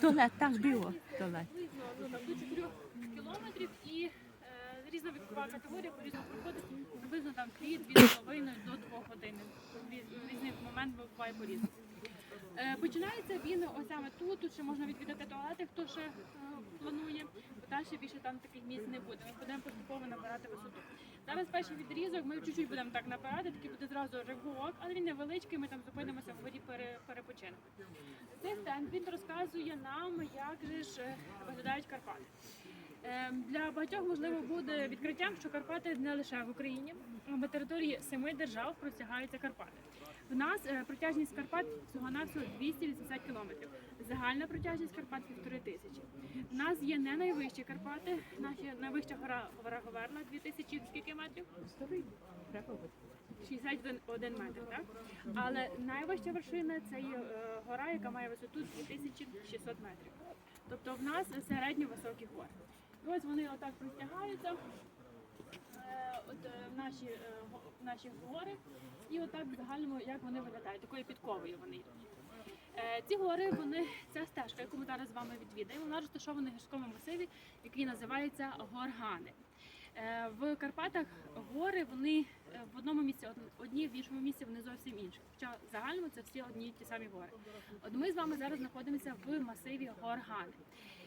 Туалет, так було. Туалет. До 4 кілометрів і різна вікова категорія по різному проходить приблизно там 3-2,5 до 2 години. Різний момент буває по-різному. Е, Починається він ось саме тут, тут ще можна відвідати туалети, хто ще е, планує. Далі більше там таких місць не буде. Ми будемо поступово набирати висоту. Зараз перший відрізок, ми чуть-чуть будемо так набирати, такий буде зразу ривок, але він невеличкий, ми там зупинимося в воді пере, перепочинку. Цей стенд він розказує нам, як же ж е, виглядають Карпати. Для багатьох можливо буде відкриттям, що Карпати не лише в Україні, а на території семи держав простягаються Карпати. В нас е, протяжність Карпат всього навсього 280 кілометрів. Загальна протяжність Карпат півтори тисячі. У нас є не найвищі Карпати, наші найвища гора гора Говерла 2000 скільки метрів? 61 метр, так? Але найвища вершина це є е, гора, яка має висоту 2600 метрів. Тобто в нас середньо високі гори. Ось вони отак простягаються. Е, От е, наші, е, наші гори, і отак в загальному, як вони виглядають, такою підковою вони Ці гори, вони ця стежка, яку ми зараз з вами відвідаємо, вона розташована в гірському масиві, який називається Горгани. В Карпатах гори вони в одному місці одні, в іншому місці вони зовсім інші. Хоча в загальному це всі одні ті самі гори. От ми з вами зараз знаходимося в масиві Горгани.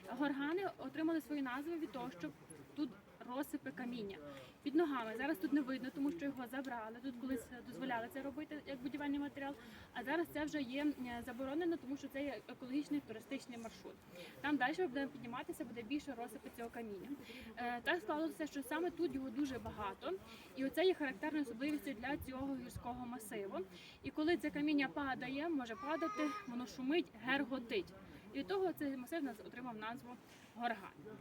Горгани отримали свою назву від того, що тут розсипи каміння під ногами. Зараз тут не видно, тому що його забрали. Тут колись дозволяли це робити як будівельний матеріал. А зараз це вже є е, заборонено, тому що це є екологічний туристичний маршрут. Там далі будемо підніматися, буде більше розсипи цього каміння. Е, Так склалося, що саме тут його дуже багато, і оце є характерною особливістю для цього гірського масиву. І коли це каміння падає, може падати, воно шумить, герготить. І від того цей масив отримав назву Горган.